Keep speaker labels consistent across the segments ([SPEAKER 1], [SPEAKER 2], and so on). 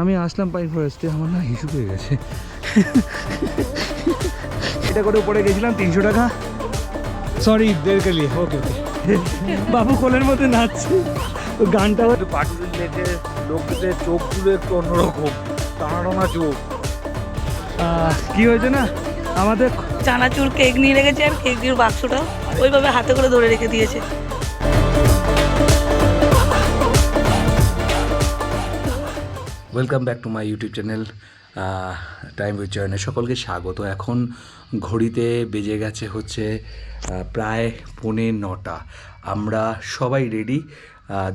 [SPEAKER 1] আমি আসলাম পাইন ফরেস্টে আমার না হিসু হয়ে গেছে। এটা করে উপরে গেছিলাম তিনশো টাকা। সরি দেড় কে লিয়ে ওকে ওকে বাবু কোলের মধ্যে নাচছে। গানটা
[SPEAKER 2] পাটুলি লেকে লোকদের চোখগুলো একটু অন্যরকম টানা টানা চোখ।
[SPEAKER 1] কি হয়েছে না? আমাদের
[SPEAKER 3] চানাচুর কেক নিয়ে রেখেছে আর কেকের বাক্সটা ওইভাবে হাতে করে ধরে রেখে দিয়েছে।
[SPEAKER 2] Welcome back to my YouTube channel time with জয়নে সকলকে স্বাগত। এখন ঘড়িতে বেজে গেছে হচ্ছে প্রায় পৌনে নটা। আমরা সবাই রেডি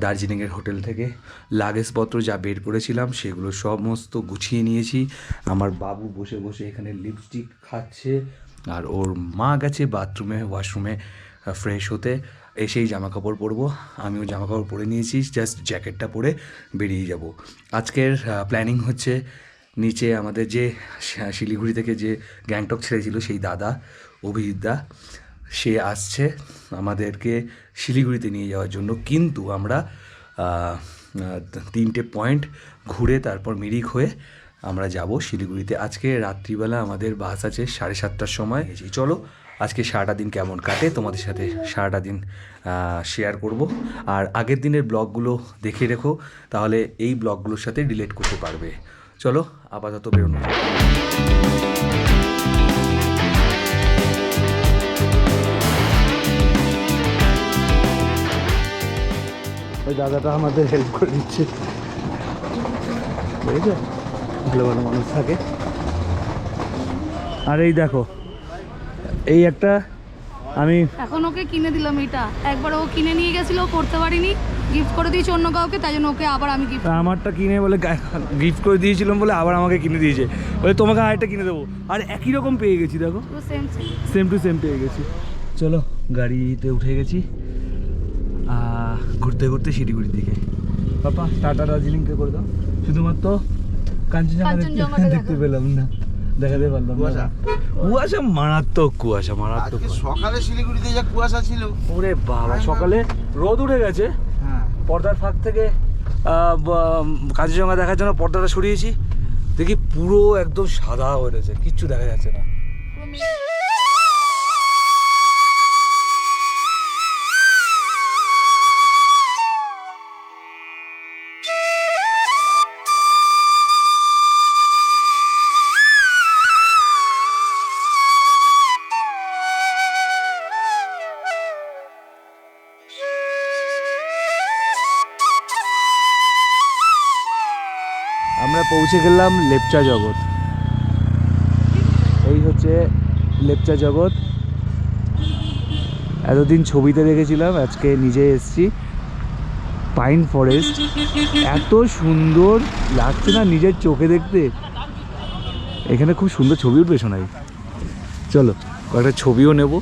[SPEAKER 2] দার্জিলিংয়ের হোটেল থেকে। লাগেজপত্র যা বের করেছিলাম, সেগুলো সমস্ত গুছিয়ে নিয়েছি। আমার বাবু বসে বসে এখানে লিপস্টিক খাচ্ছে, আর ওর মা গেছে বাথরুমে ওয়াশরুমে ফ্রেশ হতে। এসেই জামা কাপড় পরবো। আমিও জামা কাপড় পরে নিয়েছি জাস্ট জ্যাকেটটা পরে বেরিয়ে যাব। আজকের প্ল্যানিং হচ্ছে নিচে আমাদের যে শিলিগুড়ি থেকে যে গ্যাংটক ছেড়েছিল সেই দাদা অভিজিৎদা সে আসছে আমাদেরকে শিলিগুড়িতে নিয়ে যাওয়ার জন্য। কিন্তু আমরা তিনটে পয়েন্ট ঘুরে তারপর মিরিক হয়ে আমরা যাব শিলিগুড়িতে। আজকে রাত্রিবেলা আমাদের বাস আছে সাড়ে সাতটার সময়। চলো আজকে সারাটা দিন কেমন কাটে? তোমাদের সাথে সারাটা দিন শেয়ার করব। আর আগের দিনের ব্লগগুলো দেখে রেখো, তাহলে এই ব্লগগুলোর সাথে রিলেট করতে পারবে। চলো, আপাতত বেরোনো
[SPEAKER 1] ওই দাদাটা আমাদের হেল্প করে দিচ্ছে। ভালো ভালো মানুষ থাকে। আর এই দেখো এই একটা আমি
[SPEAKER 4] এখন ওকে কিনে দিলাম এটা একবার ও কিনে নিয়ে গেছিল ও করতে পারিনি। গিফট করে দিয়েছি অন্য কাউকে তাই জন্য ওকে আবার আমি গিফট
[SPEAKER 1] আমারটা কিনে বলে গিফট করে দিয়েছিলাম বলে আবার আমাকে কিনে দিয়েছে। বলে তোমাকে আরেকটা কিনে দেবো। আর একই রকম পেয়ে গেছি দেখো।
[SPEAKER 4] সেম
[SPEAKER 1] টু সেম পেয়ে গেছি। চলো গাড়িতে উঠে গেছি। ঘুরতে ঘুরতে শিলিগুড়ির দিকে। পাপা টাটা দার্জিলিংকে করে দাও। শুধুমাত্র কাঞ্চনজঙ্ঘা দেখতে পেলাম না। দেখাতে পারলাম কুয়াশা। কুয়াশা মারাত্মক কুয়াশা মারাত্মক
[SPEAKER 5] সকালে শিলিগুড়িতে যা কুয়াশা ছিল।
[SPEAKER 1] ওরে বাবা সকালে রোদ উঠে গেছে।
[SPEAKER 5] হ্যাঁ।
[SPEAKER 1] পর্দার ফাঁক থেকে আহ, দেখার জন্য পর্দাটা সরিয়েছি। দেখি পুরো একদম সাদা হয়ে রয়েছে কিচ্ছু দেখা যাচ্ছে না। পৌঁছে গেলাম লেপচা জগৎ। এই হচ্ছে লেপচা জগৎ। এতদিন ছবিতে দেখেছিলাম, আজকে নিজে এসেছি। পাইন ফরেস্ট এত সুন্দর লাগছে না নিজের চোখে দেখতে? এখানে খুব সুন্দর ছবি উঠবে শোনাই চলো, কয়েকটা ছবিও নেব।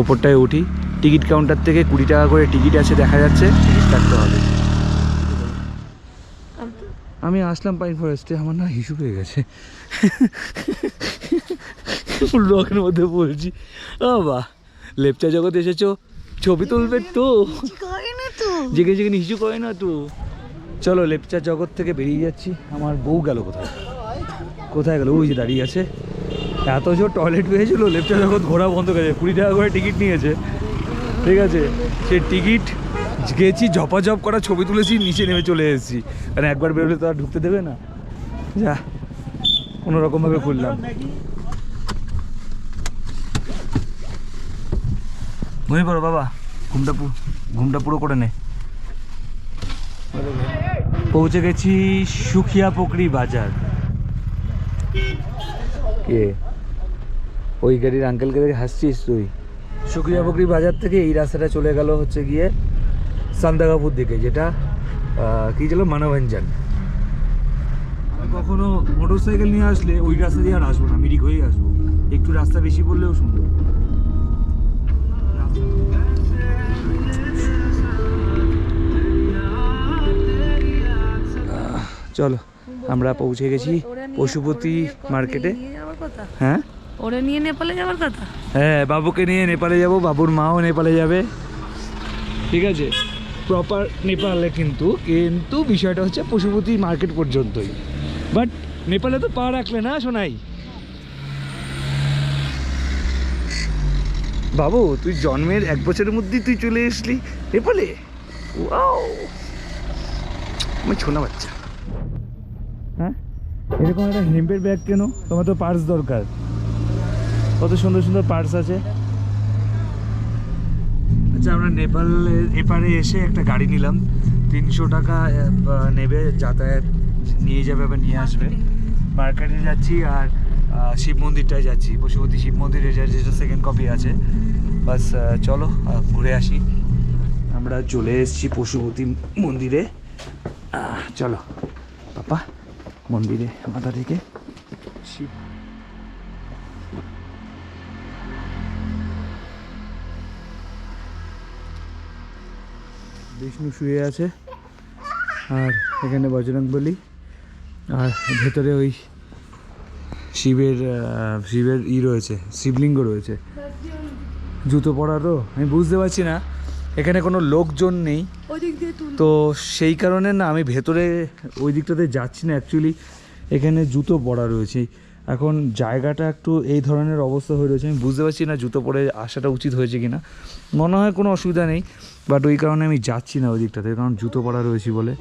[SPEAKER 1] ওপরটায় উঠি। টিকিট কাউন্টার থেকে কুড়ি টাকা করে টিকিট আছে, দেখা যাচ্ছে। টিকিট কাটতে হবে। আমি আসলাম পাইন ফরেস্টে আমার না হিসু হয়ে গেছে। ব্লগের মধ্যে বলছি বাহ লেপচা জগৎ এসেছ ছবি তুলবে তো। জেগে জেগে হিসু করে না তো। চলো লেপচা জগৎ থেকে বেরিয়ে যাচ্ছি। আমার বউ গেল কোথায়? কোথায় গেল? ওই যে দাঁড়িয়ে আছে। এত জোর টয়লেট পেয়েছিল লেপচা জগৎ ঘোরা বন্ধ করে কুড়ি টাকা করে টিকিট নিয়েছে। ঠিক আছে সে টিকিট গেছি ঝপাঝপ করা ছবি তুলেছি, নিচে নেমে চলে এসেছি। কারণ একবার বেরোলে তো আর ঢুকতে দেবে না। যা কোনো রকমভাবে খুললাম ঘুমিয়ে পড়ো বাবা, ঘুমটা ঘুমটা পুরো করে নে। পৌঁছে গেছি সুখিয়া পুকরি বাজার। কে? ওই গাড়ির আঙ্কেলকে দেখে হাসছিস তুই? সুখিয়া পুকরি বাজার থেকে এই রাস্তাটা চলে গেল হচ্ছে গিয়ে সান্দাগাপুর দিকে যেটা কি ছিল মানভঞ্জন কখনো মোটর সাইকেল নিয়ে আসলে ওই রাস্তা দিয়ে আর আসব না মিরিক হয়েই আসব। একটু রাস্তা বেশি পড়লেও সুন্দর চলো আমরা পৌঁছে গেছি পশুপতি মার্কেটে।
[SPEAKER 4] যাওয়ার কথা
[SPEAKER 1] হ্যাঁ?
[SPEAKER 4] ওরে নিয়ে নেপালে যাওয়ার কথা?
[SPEAKER 1] হ্যাঁ বাবুকে নিয়ে নেপালে যাব বাবুর মাও নেপালে যাবে। ঠিক আছে? প্রপার নেপালে কিন্তু কিন্তু বিষয়টা হচ্ছে পশুপতি মার্কেট পর্যন্তই। বাট নেপালে তো পা রাখলে না শোনাই বাবু, তুই জন্মের এক বছরের মধ্যেই তুই চলে এসলি নেপালে ওয়াও ছোনা বাচ্চা। হ্যাঁ? এরকম একটা হেম্পের ব্যাগ কেন? তোমার তো পার্স দরকার। কত সুন্দর সুন্দর পার্স আছে। আচ্ছা আমরা নেপালের এপারে এসে একটা গাড়ি নিলাম। তিনশো টাকা নেবে যাতায়াত নিয়ে যাবে বা নিয়ে আসবে। মার্কেটে যাচ্ছি আর শিব মন্দিরটায় যাচ্ছি। পশুপতি শিব মন্দিরে যেটা সেকেন্ড কপি আছে। বাস চলো ঘুরে আসি। আমরা চলে এসেছি পশুপতি মন্দিরে। চলো পাপা মন্দিরে মাথা থেকে। শিব বিষ্ণু শুয়ে আছে। আর এখানে বজরং বলি। আর ভেতরে ওই শিবের শিবের ই রয়েছে শিবলিঙ্গ রয়েছে। জুতো পরা তো আমি বুঝতে পারছি না। এখানে কোনো লোকজন নেই। তো সেই কারণে না আমি ভেতরে ওই দিকটাতে যাচ্ছি না অ্যাকচুয়ালি এখানে জুতো পরা রয়েছে। এখন জায়গাটা একটু এই ধরনের অবস্থা হয়ে রয়েছে। আমি বুঝতে পারছি না জুতো পরে আসাটা উচিত হয়েছে কিনা। মনে হয় কোনো অসুবিধা নেই। বাট ওই কারণে আমি যাচ্ছি না ওই দিকটাতে, কারণ জুতো পরা রয়েছি বলে।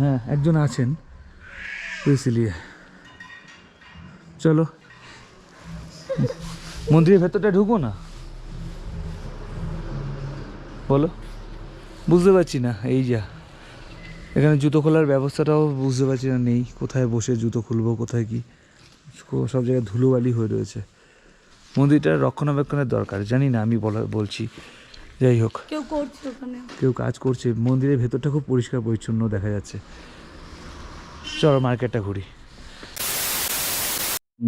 [SPEAKER 1] হ্যাঁ একজন আছেন ইসিলিয়ে চলো। মন্দিরের ভেতরটা ঢুকবো না? বলো। বুঝতে পারছি না, এই যা। এখানে জুতো খোলার ব্যবস্থাটাও বুঝতে পারছি না, নেই। কোথায় বসে জুতো খুলবো, কোথায় কি, সব জায়গায় ধুলোবালি হয়ে রয়েছে। মন্দিরটার রক্ষণাবেক্ষণের দরকার, জানি না আমি বলা, বলছি। যাই হোক।
[SPEAKER 4] কেউ করছে ওখানে।
[SPEAKER 1] কেউ কাজ করছে। মন্দিরের ভেতরটা খুব পরিষ্কার পরিচ্ছন্ন দেখা যাচ্ছে। চলো মার্কেটটা ঘুরি।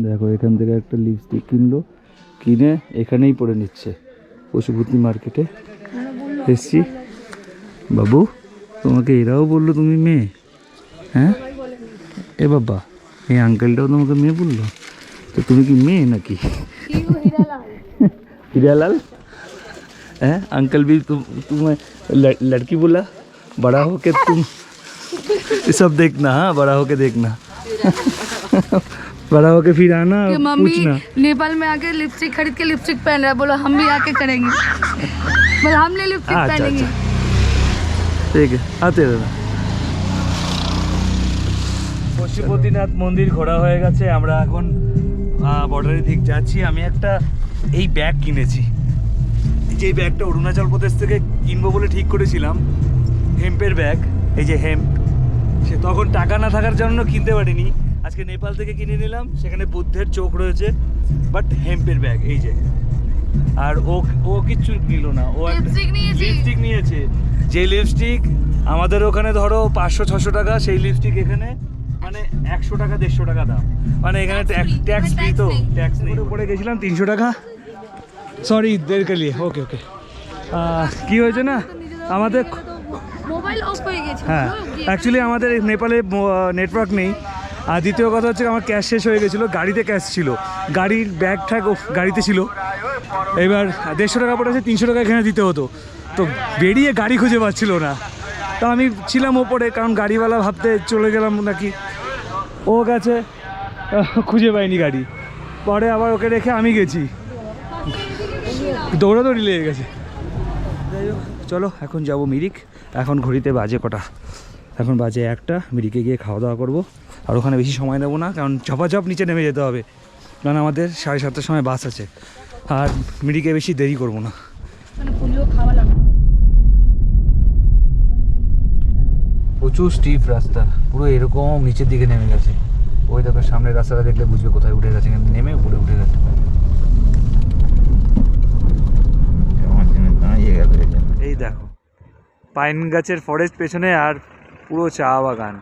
[SPEAKER 1] দেখো এখান থেকে একটা লিপস্টিক কিনলো। কিনে এখানেই পরে নিচ্ছে। পশুপতি মার্কেটে এসছি। বাবু তোমাকে এরাও বলল তুমি মেয়ে? হ্যাঁ? এ বাবা এই আঙ্কেলটাও তোমাকে মেয়ে বলল? তো তুমি কি মেয়ে নাকি? হিরালাল? हैं अंकल भी तुम तुम्हें लड़, लड़की बोला बड़ा हो के तुम ये सब देखना हाँ बड़ा हो के देखना बड़ा हो के फिर आना
[SPEAKER 4] कि
[SPEAKER 1] और
[SPEAKER 4] मम्मी
[SPEAKER 1] पूछना
[SPEAKER 4] नेपाल में आके लिपस्टिक खरीद के लिपस्टिक पहन रहा है बोलो हम भी आके करेंगे बोलो हम ले लिपस्टिक
[SPEAKER 1] अच्छा,
[SPEAKER 4] पहनेंगे
[SPEAKER 1] ঠিক আছে হাতে দাদা পশুপতিনাথ মন্দির ঘোরা হয়ে গেছে আমরা এখন বর্ডারের দিক যাচ্ছি আমি একটা এই ব্যাগ কিনেছি যে এই ব্যাগটা অরুণাচল প্রদেশ থেকে কিনবো বলে ঠিক করেছিলাম। হেম্পের ব্যাগ এই যে হেম্প সে তখন টাকা না থাকার জন্য কিনতে পারিনি। আজকে নেপাল থেকে কিনে নিলাম সেখানে বুদ্ধের চোখ রয়েছে বাট হেম্পের ব্যাগ এই যে। আর ও ও কিচ্ছু নিল না ও একটা-
[SPEAKER 4] লিপস্টিক নিয়েছে।
[SPEAKER 1] যে লিপস্টিক আমাদের ওখানে ধরো পাঁচশো ছশো টাকা সেই লিপস্টিক এখানে মানে একশো টাকা দেড়শো টাকা দাম। মানে এখানে ট্যাক্স
[SPEAKER 4] মানে
[SPEAKER 1] ফ্রি তো ট্যাক্স নেই। উপরে গেছিলাম তিনশো টাকা। সরি দের কে লিয়ে ওকে ওকে কি হয়েছে না? আমাদের
[SPEAKER 4] মোবাইল অফ হয়ে গেছে।
[SPEAKER 1] হ্যাঁ অ্যাকচুয়ালি আমাদের নেপালে নেটওয়ার্ক নেই। আর দ্বিতীয় কথা হচ্ছে আমার ক্যাশ শেষ হয়ে গেছিল গাড়িতে ক্যাশ ছিল। গাড়ির ব্যাগ ঠ্যাগ গাড়িতে ছিল। এবার দেড়শো টাকা পড়েছে তিনশো টাকা এখানে দিতে হতো। তো বেরিয়ে গাড়ি খুঁজে পাচ্ছিল না। তো আমি ছিলাম ওপরে কারণ গাড়িওয়ালা ভাবতে চলে গেলাম নাকি। ও গেছে খুঁজে পাইনি গাড়ি। পরে আবার ওকে রেখে আমি গেছি। দৌড়াদৌড়ি লেগে গেছে। যাই হোক চলো এখন যাব মিরিক। এখন ঘড়িতে বাজে কটা? এখন বাজে একটা মিরিকে গিয়ে খাওয়া দাওয়া করব। আর ওখানে বেশি সময় নেব না কারণ ঝপাঝপ নিচে নেমে যেতে হবে। কারণ আমাদের সাড়ে সাতটার সময় বাস আছে। আর মিরিকে বেশি দেরি করব না।
[SPEAKER 4] মানে পুলিও খাওয়া লাগবে।
[SPEAKER 1] প্রচুর স্টিপ রাস্তা। পুরো এরকম নিচের দিকে নেমে গেছে। ওই দেখো সামনের রাস্তাটা দেখলে বুঝবে কোথায় উঠে গেছে। নেমে উপরে উঠে গেছে। এই দেখো, পাইন গাছের ফরেস্ট পেছনে আর পুরো চা বাগান।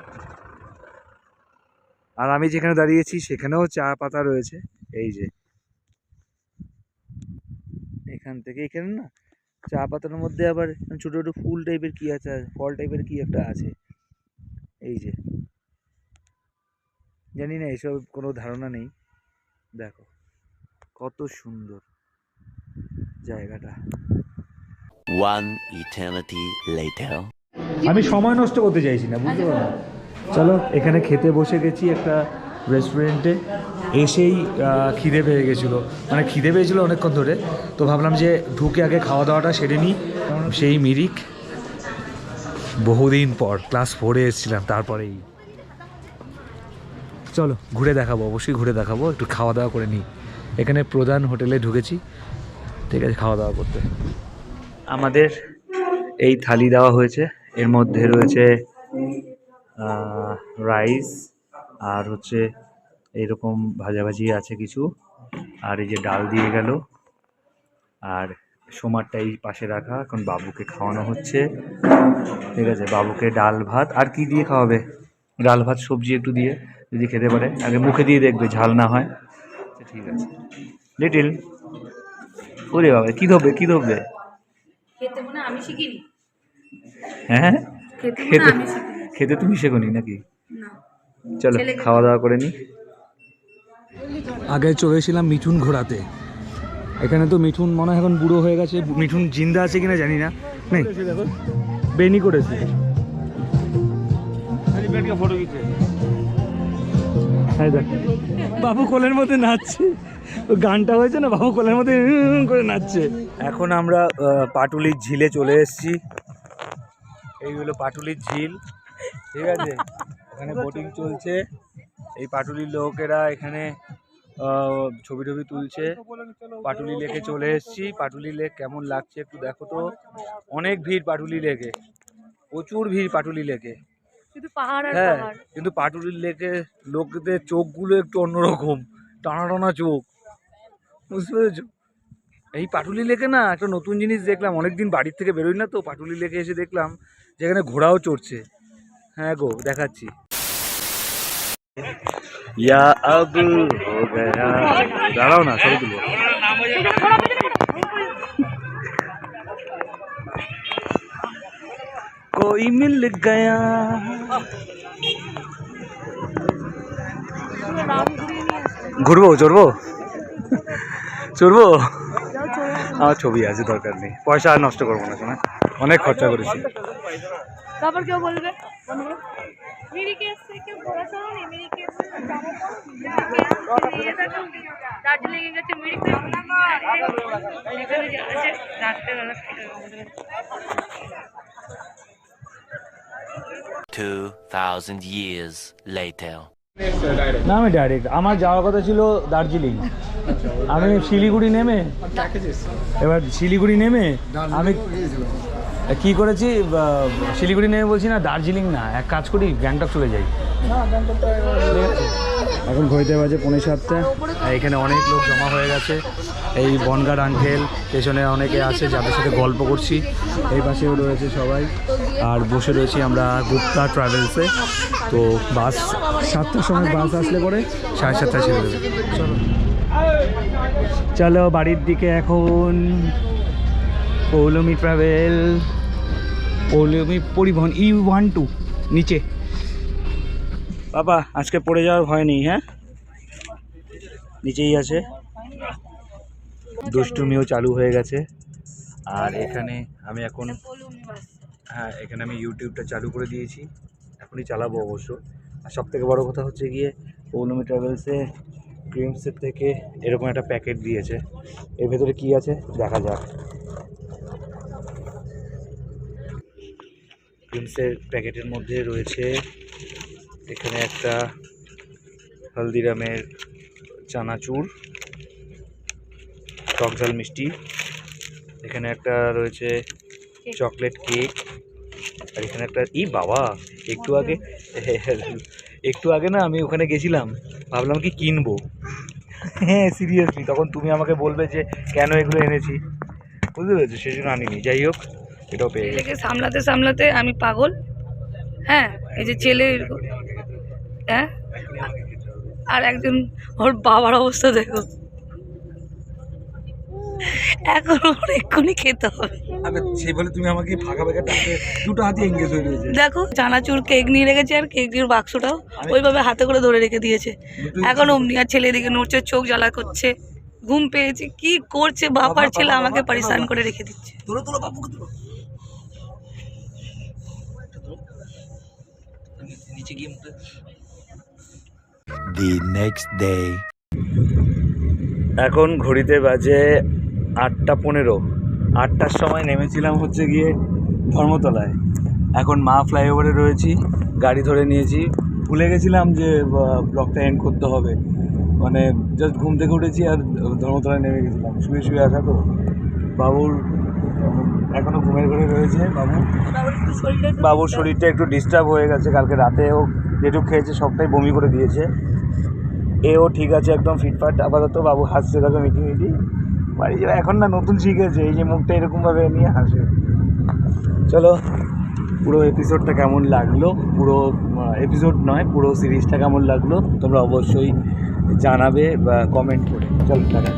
[SPEAKER 1] আর আমি যেখানে দাঁড়িয়েছি, সেখানেও চা পাতা রয়েছে। এই যে, এখান থেকে এখানে না, চা পাতার মধ্যে আবার ছোট ছোট ফুল টাইপের কি আছে, ফল টাইপের কি একটা আছে। এই যে, জানি না, এসব কোনো ধারণা নেই। দেখো, কত সুন্দর জায়গাটা।
[SPEAKER 5] One eternity later.
[SPEAKER 1] আমি সময় নষ্ট করতে চাইছি না, বুঝতে পারো চলো, এখানে খেতে বসে গেছি একটা রেস্টুরেন্টে এসেই খিদে পেয়ে গেছিল। মানে খিদে পেয়েছিলো অনেকক্ষণ ধরে। তো ভাবলাম যে ঢুকে আগে খাওয়া দাওয়াটা সেরে নিই। সেই মিরিক বহুদিন পর ক্লাস ফোরে এসেছিলাম, তারপরেই। চলো, ঘুরে দেখাবো, অবশ্যই ঘুরে দেখাবো, একটু খাওয়া দাওয়া করে নিই। এখানে প্রধান হোটেলে ঢুকেছি। ঠিক আছে, খাওয়া দাওয়া করতে। আমাদের এই থালি দেওয়া হয়েছে। এর মধ্যে রয়েছে রাইস আর হচ্ছে এইরকম ভাজাভাজি আছে কিছু। আর এই যে ডাল দিয়ে গেল। আর সোমারটা এই পাশে রাখা এখন বাবুকে খাওয়ানো হচ্ছে। ঠিক আছে বাবুকে ডাল ভাত। আর কি দিয়ে খাওয়াবে? ডাল ভাত সবজি একটু দিয়ে যদি খেতে পারে। আগে মুখে দিয়ে দেখবে ঝাল না হয়। আচ্ছা, ঠিক আছে। লিটিল। ওরে বাবা কী ধরবে কী ধরবে?
[SPEAKER 4] মনে আমি শিখিনি।
[SPEAKER 1] হ্যাঁ
[SPEAKER 4] খেতে
[SPEAKER 1] খেতে খেতে তুমি শেখনি নাকি?
[SPEAKER 4] না।
[SPEAKER 1] চলো খাওয়া দাওয়া করে নি। আগে চলেছিলাম মিঠুন ঘোরাতে। এখানে তো মিঠুন মনে হয় এখন বুড়ো হয়ে গেছে। মিঠুন জিন্দা আছে কিনা জানি না। নেই। বেনি করেছে। হ্যাঁ দেখ। বাবু কোলের মধ্যে নাচছে। গানটা হয়েছে না বাবু কোলের মধ্যে করে নাচছে। এখন আমরা পাটুলির ঝিলে চলে এসেছি। এই হলো পাটুলির ঝিল ঠিক আছে? এখানে বোটিং চলছে। এই পাটুলির লোকেরা এখানে ছবি টবি তুলছে। পাটুলি লেকে চলে এসেছি। পাটুলি লেক কেমন লাগছে একটু দেখো তো। অনেক ভিড় পাটুলি লেকে। প্রচুর ভিড় পাটুলি লেকে।
[SPEAKER 4] শুধু পাহাড় আর
[SPEAKER 1] হ্যাঁ কিন্তু পাটুলি লেকে লোকদের চোখগুলো একটু অন্যরকম। টানা টানা চোখ। বুঝতে পেরেছো এই পাটুলি লেকে না একটা নতুন জিনিস দেখলাম অনেকদিন বাড়ির থেকে বেরোই না তো পাটুলি লেকে এসে দেখলাম যেখানে ঘোড়াও চড়ছে হ্যাঁ গো দেখাচ্ছি ইয়া আব হো গয়া দাঁড়াও না ছবি তুলবো कोई मिल गया ঘুরবো চড়বো চড়বো? আমার ছবি আছে দরকার নেই। পয়সা আর নষ্ট করব না শোনা। অনেক খরচা করেছি।
[SPEAKER 4] তারপর কেউ বলবে।
[SPEAKER 5] Two thousand years later.
[SPEAKER 1] না আমি ডাইরেক্ট আমার যাওয়ার কথা ছিল দার্জিলিং। আমি শিলিগুড়ি নেমে এবার শিলিগুড়ি নেমে আমি কি করেছি শিলিগুড়ি নেমে বলছি না দার্জিলিং না এক কাজ করি গ্যাংটক চলে যাই। এখন ঘড়িতে বাজে পৌনে সাতটা। আর এখানে অনেক লোক জমা হয়ে গেছে। এই বনগার আঙ্কেল পেছনে অনেকে আছে যাদের সাথে গল্প করছি। এই পাশেও রয়েছে সবাই। আর বসে রয়েছি আমরা গুপ্তা ট্রাভেলসে। তো বাস সাতটার সময় বাস আসলে পরে সাড়ে সাতটায় ছেড়ে দেবে চলো। চলো বাড়ির দিকে এখন। পৌলমি ট্রাভেল। পৌলমি পরিবহন ই ওয়ান টু নিচে। বাবা, আজকে পড়ে যাওয়ার ভয় নেই হ্যাঁ? নিচেই আছে। দুষ্টুমিও চালু হয়ে গেছে। আর এখানে আমি এখন হ্যাঁ এখানে আমি ইউটিউবটা চালু করে দিয়েছি। এখনই চালাবো অবশ্য। আর সব থেকে বড়ো কথা হচ্ছে গিয়ে পৌলমি ট্রাভেলসে ক্রিমসের থেকে এরকম একটা প্যাকেট দিয়েছে। এর ভেতরে কি আছে? দেখা যাক। ক্রিমসের প্যাকেটের মধ্যে রয়েছে এখানে একটা হলদিরামের চানাচুর টক ঝাল মিষ্টি। এখানে একটা রয়েছে চকলেট কেক আর এখানে একটা, ই বাবা, একটু আগে একটু আগে না আমি ওখানে গেছিলাম, ভাবলাম কি কিনবো। হ্যাঁ সিরিয়াসলি তখন তুমি আমাকে বলবে যে কেন এগুলো এনেছি। বুঝতে পেরেছ? সেই জন্য আনিনি। যাই হোক, এটাও পেয়ে
[SPEAKER 3] সামলাতে সামলাতে আমি পাগল। হ্যাঁ এই যে ছেলে হ্যাঁ আর একজন, ওর বাবার অবস্থা দেখো। এখন অনেকক্ষণই খেতে হবে।
[SPEAKER 1] সেই বলে তুমি আমাকে ফাঁকা ফাঁকা টানতে দুটো হাতি এঙ্গেজ হয়ে রয়েছে।
[SPEAKER 3] দেখো চানাচুর কেক নিয়ে রেখেছে আর কেকের বাক্সটাও ওইভাবে হাতে করে ধরে রেখে দিয়েছে। এখন অমনি আর ছেলে দিকে নড়ছে চোখ জ্বালা করছে ঘুম পেয়েছে কি করছে বাপ আর ছেলে আমাকে পরিশান করে রেখে দিচ্ছে।
[SPEAKER 1] তোলো তোলো বাবুকে তোলো। নিচে গিয়ে মুখে
[SPEAKER 6] The next
[SPEAKER 1] এখন ঘড়িতে বাজে আটটা পনেরো। আটটার সময় নেমেছিলাম হচ্ছে গিয়ে ধর্মতলায়। এখন মা ফ্লাইওভারে রয়েছি, গাড়ি ধরে নিয়েছি। ভুলে গেছিলাম যে ব্লগটা এন্ড করতে হবে। মানে জাস্ট ঘুম থেকে উঠেছি আর ধর্মতলায় নেমে গেছিলাম। শুয়ে শুয়ে আসা তো বাবুর এখনও ঘুমের ঘরে রয়েছে বাবু। বাবুর শরীরটা একটু ডিস্টার্ব হয়ে গেছে। কালকে রাতে ও যেটুকু খেয়েছে, সবটাই বমি করে দিয়েছে। এও ঠিক আছে, একদম ফিটফাট আপাতত বাবু হাসছে দেখো মিটি মিটি বাড়ি যারা এখন না নতুন শিখেছে, এই যে মুখটা এরকমভাবে নিয়ে হাসে। চলো, পুরো এপিসোডটা কেমন লাগল? পুরো এপিসোড নয়, পুরো সিরিজটা কেমন লাগল? তোমরা অবশ্যই জানাবে বা কমেন্ট করে। চলো, টাটা।